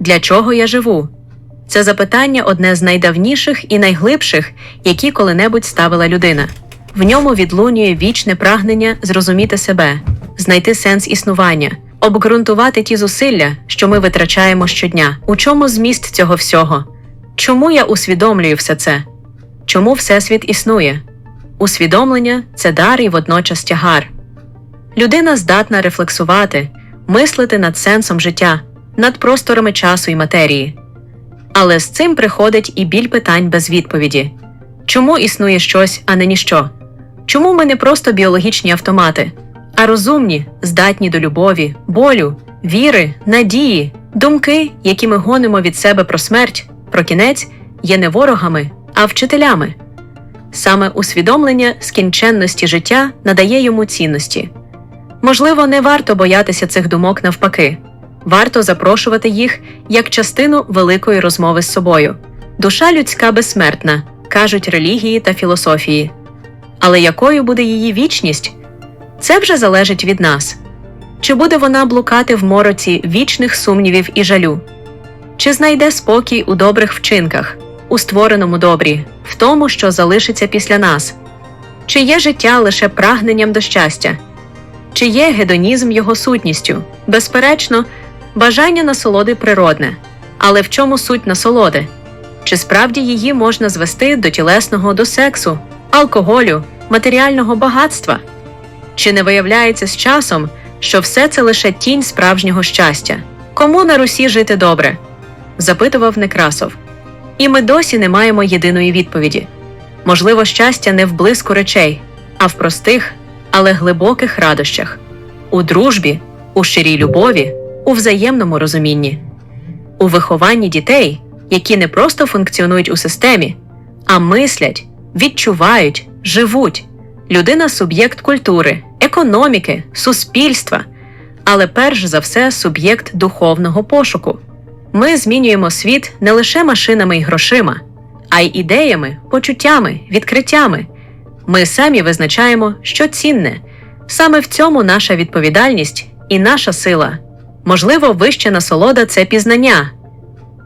Для чого я живу? Це запитання одне з найдавніших і найглибших, які коли-небудь ставила людина. В ньому відлунює вічне прагнення зрозуміти себе, знайти сенс існування, обґрунтувати ті зусилля, що ми витрачаємо щодня. У чому зміст цього всього? Чому я усвідомлюю все це? Чому Всесвіт існує? Усвідомлення це дар і водночас тягар. Людина здатна рефлексувати, мислити над сенсом життя, над просторами часу і матерії. Але з цим приходить і біль питань без відповіді чому існує щось, а не ніщо? Чому ми не просто біологічні автомати, а розумні, здатні до любові, болю, віри, надії, думки, які ми гонимо від себе про смерть, про кінець, є не ворогами, а вчителями? Саме усвідомлення скінченності життя надає йому цінності. Можливо, не варто боятися цих думок навпаки, варто запрошувати їх як частину великої розмови з собою. Душа людська безсмертна, кажуть релігії та філософії. Але якою буде її вічність? Це вже залежить від нас. Чи буде вона блукати в мороці вічних сумнівів і жалю? Чи знайде спокій у добрих вчинках, у створеному добрі, в тому, що залишиться після нас? Чи є життя лише прагненням до щастя? Чи є гедонізм його сутністю? Безперечно, бажання насолоди природне. Але в чому суть насолоди? Чи справді її можна звести до тілесного, до сексу, алкоголю, матеріального багатства? Чи не виявляється з часом, що все це лише тінь справжнього щастя? Кому на Русі жити добре? запитував Некрасов. І ми досі не маємо єдиної відповіді. Можливо, щастя не в блиску речей, а в простих, але глибоких радощах, у дружбі, у щирій любові, у взаємному розумінні, у вихованні дітей, які не просто функціонують у системі, а мислять, відчувають, живуть. Людина суб'єкт культури, економіки, суспільства, але перш за все суб'єкт духовного пошуку. Ми змінюємо світ не лише машинами і грошима, а й ідеями, почуттями, відкриттями. Ми самі визначаємо, що цінне. Саме в цьому наша відповідальність і наша сила. Можливо, вища насолода це пізнання,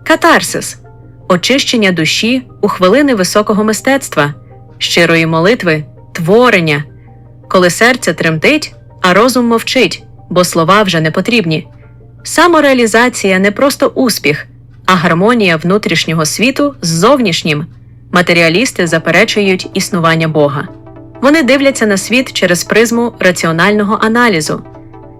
катарсис, очищення душі у хвилини високого мистецтва, щирої молитви, творення, коли серце тремтить, а розум мовчить, бо слова вже не потрібні. Самореалізація не просто успіх, а гармонія внутрішнього світу з зовнішнім. Матеріалісти заперечують існування Бога. Вони дивляться на світ через призму раціонального аналізу.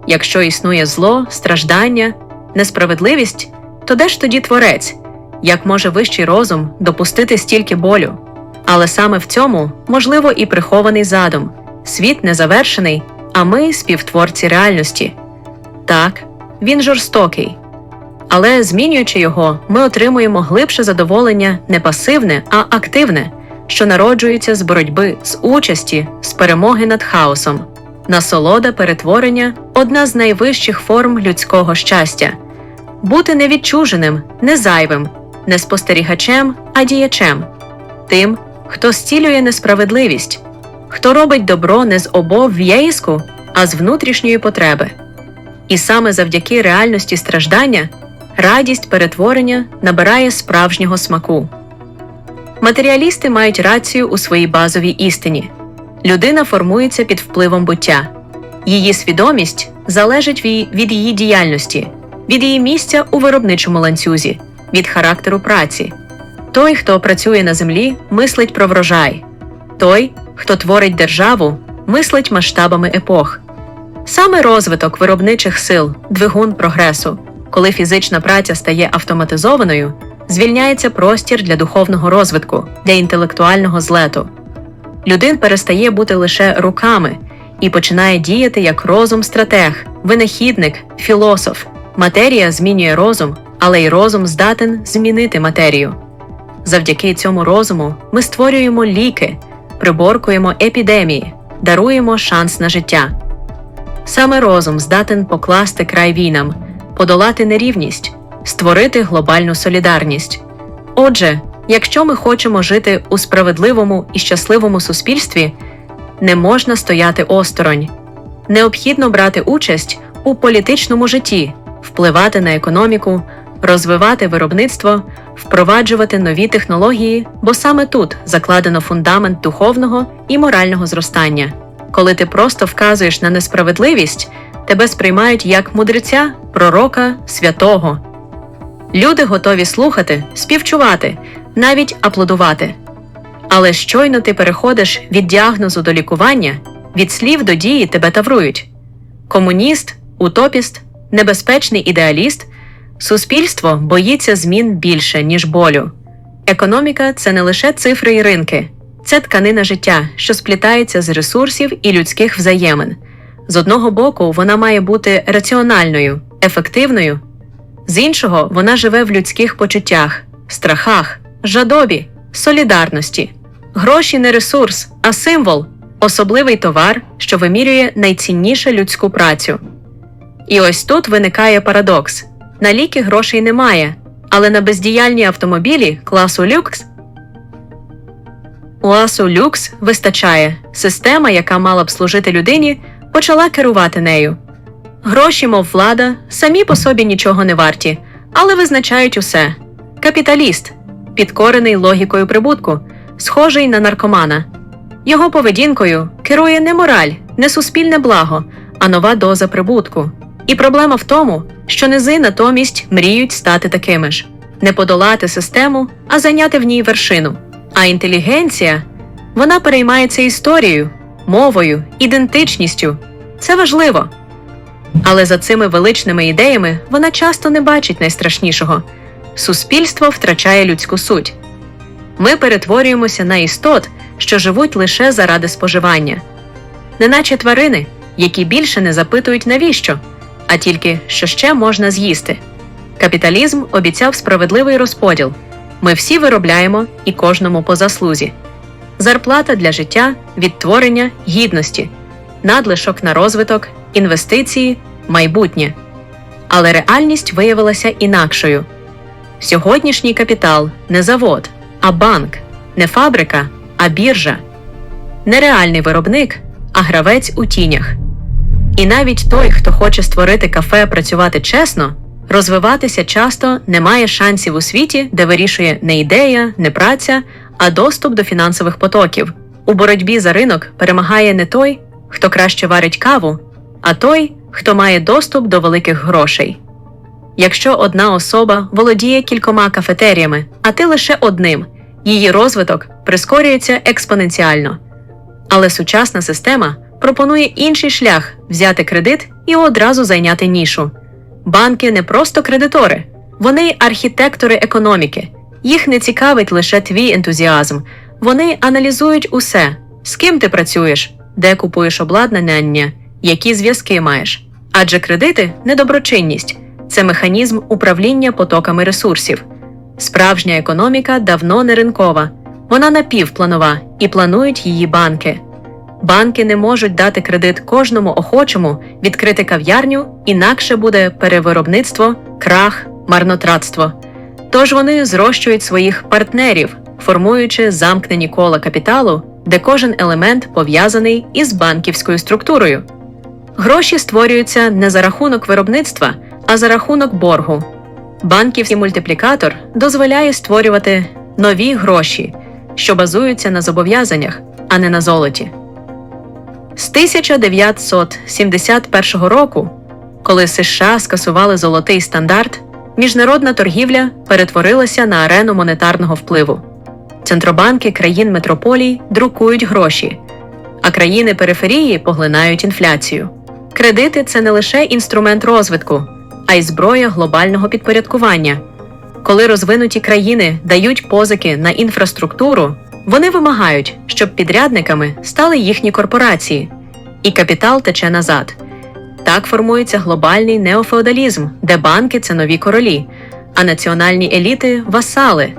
Якщо існує зло, страждання, несправедливість, то де ж тоді творець? Як може вищий розум допустити стільки болю? Але саме в цьому можливо і прихований задум світ незавершений, а ми співтворці реальності. Так, він жорстокий. Але змінюючи його, ми отримуємо глибше задоволення не пасивне, а активне, що народжується з боротьби, з участі, з перемоги над хаосом. Насолода перетворення одна з найвищих форм людського щастя бути невідчуженим, не зайвим, не спостерігачем, а діячем, тим, хто зцілює несправедливість, хто робить добро не з обов'язку, а з внутрішньої потреби. І саме завдяки реальності страждання радість перетворення набирає справжнього смаку. Матеріалісти мають рацію у своїй базовій істині людина формується під впливом буття, її свідомість залежить від її діяльності, від її місця у виробничому ланцюзі, від характеру праці. Той, хто працює на землі, мислить про врожай, той, хто творить державу, мислить масштабами епох. Саме розвиток виробничих сил, двигун прогресу, коли фізична праця стає автоматизованою, звільняється простір для духовного розвитку, для інтелектуального злету. Людин перестає бути лише руками і починає діяти як розум-стратег, винахідник, філософ. Матерія змінює розум, але й розум здатен змінити матерію. Завдяки цьому розуму ми створюємо ліки, приборкуємо епідемії, даруємо шанс на життя. Саме розум здатен покласти край війнам, подолати нерівність, створити глобальну солідарність. Отже, якщо ми хочемо жити у справедливому і щасливому суспільстві, не можна стояти осторонь, необхідно брати участь у політичному житті, впливати на економіку, розвивати виробництво, впроваджувати нові технології, бо саме тут закладено фундамент духовного і морального зростання. Коли ти просто вказуєш на несправедливість, тебе сприймають як мудреця, пророка, святого. Люди готові слухати, співчувати, навіть аплодувати. Але щойно ти переходиш від діагнозу до лікування, від слів до дії тебе таврують. Комуніст, утопіст, небезпечний ідеаліст, суспільство боїться змін більше, ніж болю. Економіка це не лише цифри і ринки, це тканина життя, що сплітається з ресурсів і людських взаємин. З одного боку, вона має бути раціональною, ефективною, з іншого, вона живе в людських почуттях, страхах, жадобі, солідарності. Гроші не ресурс, а символ, особливий товар, що вимірює найцінніше людську працю. І ось тут виникає парадокс: на ліки грошей немає, але на бездіяльні автомобілі класу люкс класу люкс вистачає. Система, яка мала б служити людині, почала керувати нею. Гроші, мов влада, самі по собі нічого не варті, але визначають усе. Капіталіст, підкорений логікою прибутку, схожий на наркомана. Його поведінкою керує не мораль, не суспільне благо, а нова доза прибутку. І проблема в тому, що низи натомість мріють стати такими ж, не подолати систему, а зайняти в ній вершину. А інтелігенція вона переймається історією, мовою, ідентичністю. Це важливо. Але за цими величними ідеями вона часто не бачить найстрашнішого суспільство втрачає людську суть. Ми перетворюємося на істот, що живуть лише заради споживання, неначе тварини, які більше не запитують навіщо, а тільки що ще можна з'їсти. Капіталізм обіцяв справедливий розподіл ми всі виробляємо і кожному по заслузі. Зарплата для життя, відтворення, гідності, надлишок на розвиток, інвестиції, майбутнє. Але реальність виявилася інакшою. Сьогоднішній капітал не завод, а банк, не фабрика, а біржа, не реальний виробник, а гравець у тінях. І навіть той, хто хоче створити кафе працювати чесно, розвиватися часто не має шансів у світі, де вирішує не ідея, не праця, а доступ до фінансових потоків. У боротьбі за ринок перемагає не той, хто краще варить каву, а той, хто має доступ до великих грошей. Якщо одна особа володіє кількома кафетеріями, а ти лише одним, її розвиток прискорюється експоненціально. Але сучасна система пропонує інший шлях взяти кредит і одразу зайняти нішу. Банки не просто кредитори, вони архітектори економіки. Їх не цікавить лише твій ентузіазм. Вони аналізують усе, з ким ти працюєш, де купуєш обладнання, які зв'язки маєш. Адже кредити недоброчинність це механізм управління потоками ресурсів. Справжня економіка давно не ринкова, вона напівпланова і планують її банки. Банки не можуть дати кредит кожному охочому відкрити кав'ярню, інакше буде перевиробництво, крах, марнотратство. Тож вони зрощують своїх партнерів, формуючи замкнені кола капіталу, де кожен елемент пов'язаний із банківською структурою. Гроші створюються не за рахунок виробництва, а за рахунок боргу. Банківський мультиплікатор дозволяє створювати нові гроші, що базуються на зобов'язаннях, а не на золоті. З 1971 року, коли США скасували золотий стандарт, міжнародна торгівля перетворилася на арену монетарного впливу. Центробанки країн метрополій друкують гроші, а країни периферії поглинають інфляцію. Кредити це не лише інструмент розвитку, а й зброя глобального підпорядкування. Коли розвинуті країни дають позики на інфраструктуру, вони вимагають, щоб підрядниками стали їхні корпорації, і капітал тече назад. Так формується глобальний неофеодалізм, де банки це нові королі, а національні еліти васали.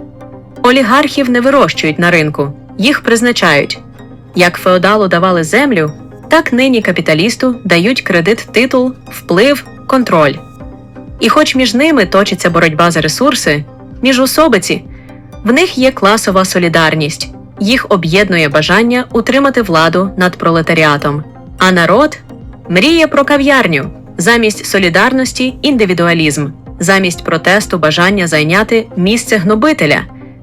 Олігархів не вирощують на ринку, їх призначають. Як феодалу давали землю, так нині капіталісту дають кредит, титул, вплив, контроль. І хоч між ними точиться боротьба за ресурси, міжособиці, в них є класова солідарність, їх об'єднує бажання утримати владу над пролетаріатом, а народ мріє про кав'ярню замість солідарності індивідуалізм. замість протесту бажання зайняти місце гнобителя.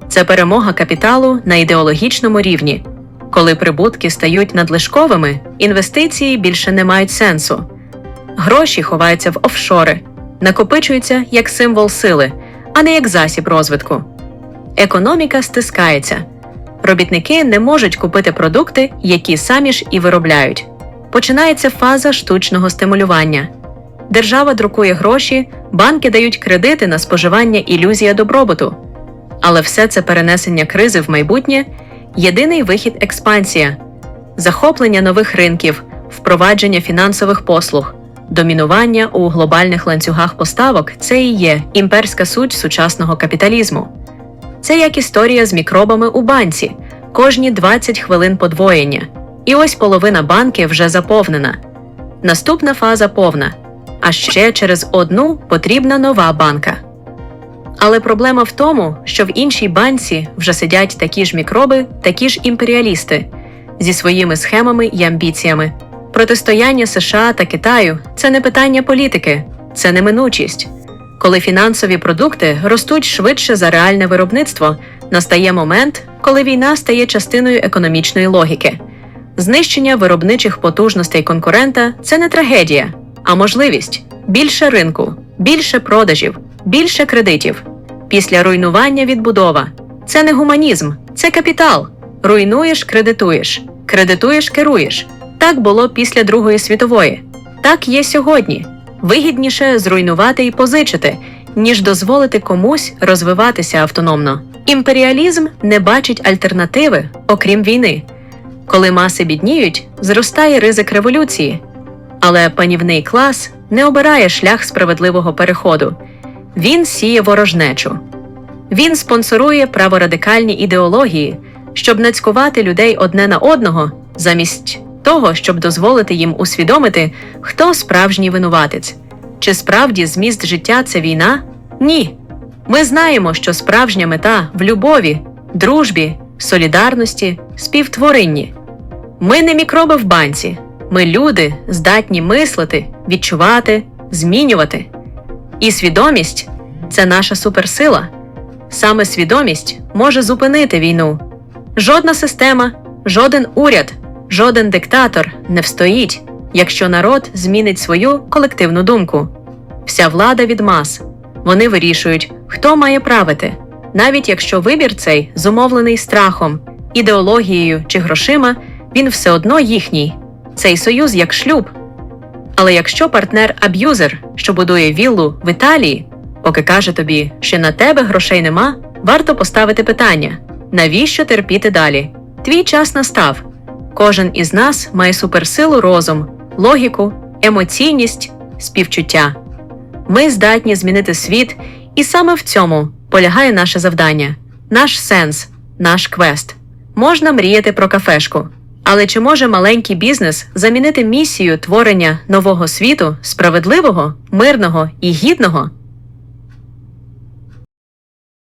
Це перемога капіталу на ідеологічному рівні. Коли прибутки стають надлишковими, інвестиції більше не мають сенсу. Гроші ховаються в офшори, накопичуються як символ сили, а не як засіб розвитку. Економіка стискається. Робітники не можуть купити продукти, які самі ж і виробляють. Починається фаза штучного стимулювання. Держава друкує гроші, банки дають кредити на споживання ілюзія добробуту. Але все це перенесення кризи в майбутнє єдиний вихід експансія, захоплення нових ринків, впровадження фінансових послуг, домінування у глобальних ланцюгах поставок це і є імперська суть сучасного капіталізму. Це як історія з мікробами у банці, кожні 20 хвилин подвоєння. І ось половина банки вже заповнена. Наступна фаза повна. А ще через одну потрібна нова банка. Але проблема в тому, що в іншій банці вже сидять такі ж мікроби, такі ж імперіалісти зі своїми схемами і амбіціями. Протистояння США та Китаю це не питання політики, це неминучість. Коли фінансові продукти ростуть швидше за реальне виробництво, настає момент, коли війна стає частиною економічної логіки. Знищення виробничих потужностей конкурента це не трагедія, а можливість більше ринку, більше продажів, більше кредитів. Після руйнування відбудова. Це не гуманізм, це капітал. Руйнуєш, кредитуєш, кредитуєш, керуєш. Так було після Другої світової. Так є сьогодні. Вигідніше зруйнувати і позичити, ніж дозволити комусь розвиватися автономно. Імперіалізм не бачить альтернативи, окрім війни. Коли маси бідніють, зростає ризик революції. Але панівний клас не обирає шлях справедливого переходу. Він сіє ворожнечу. Він спонсорує праворадикальні ідеології, щоб нацькувати людей одне на одного, замість того, щоб дозволити їм усвідомити, хто справжній винуватець. Чи справді зміст життя це війна? Ні. Ми знаємо, що справжня мета в любові, дружбі, солідарності, співтворенні. Ми не мікроби в банці. Ми люди, здатні мислити, відчувати, змінювати. І свідомість це наша суперсила. Саме свідомість може зупинити війну. Жодна система, жоден уряд, жоден диктатор не встоїть, якщо народ змінить свою колективну думку. Вся влада від мас. Вони вирішують, хто має правити, навіть якщо вибір цей зумовлений страхом, ідеологією чи грошима, він все одно їхній. Цей союз як шлюб. Але якщо партнер аб'юзер, що будує віллу в Італії, поки каже тобі, що на тебе грошей нема, варто поставити питання: навіщо терпіти далі? Твій час настав. Кожен із нас має суперсилу розум, логіку, емоційність, співчуття. Ми здатні змінити світ, і саме в цьому полягає наше завдання, наш сенс, наш квест. Можна мріяти про кафешку. Але чи може маленький бізнес замінити місію творення нового світу, справедливого, мирного і гідного?